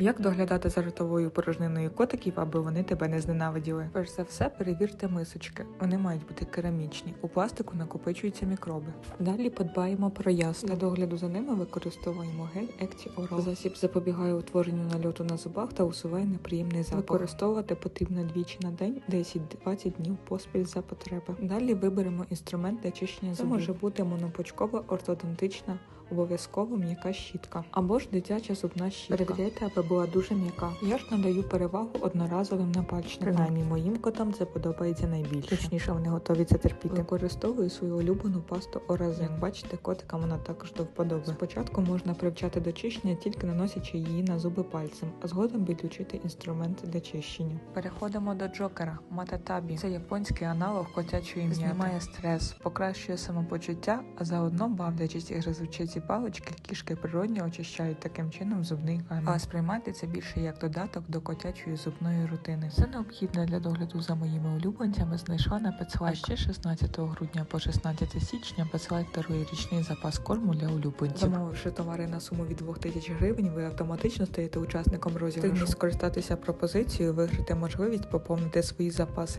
Як доглядати за ротовою порожниною котиків, аби вони тебе не зненавиділи? Перш за все, перевірте мисочки. Вони мають бути керамічні. У пластику накопичуються мікроби. Далі подбаємо про ясла. Для догляду за ними використовуємо гель Екті Oral. Засіб запобігає утворенню нальоту на зубах та усуває неприємний запах. Використовувати потрібно двічі на день, 10-20 днів поспіль за потреби. Далі виберемо інструмент для чищення зубів. Це може бути монопочкова ортодонтична обов'язково м'яка щітка або ж дитяча зубна щітка. Перевіряйте, аби була дуже м'яка. Я ж надаю перевагу одноразовим напальчникам. Принаймні моїм котам це подобається найбільше. Точніше, вони готові це терпіти. Використовую свою улюблену пасту Оразин. Як бачите, котикам вона також до вподоби. Спочатку можна привчати до чищення, тільки наносячи її на зуби пальцем, а згодом підключити інструмент для чищення. Переходимо до джокера Мататабі. Це японський аналог котячої м'яти. Знімає стрес, покращує самопочуття, а заодно бавлячись і гризучи ці палички, кішки природньо очищають таким чином зубний камінь. Але сприймайте це більше як додаток до котячої зубної рутини. Все необхідне для догляду за моїми улюбленцями знайшла на Петслайк. А ще 16 грудня по 16 січня Петслайк дарує річний запас корму для улюбленців. Замовивши товари на суму від 2000 гривень, ви автоматично стаєте учасником розіграшу. Скористатися пропозицією, виграти можливість поповнити свої запаси.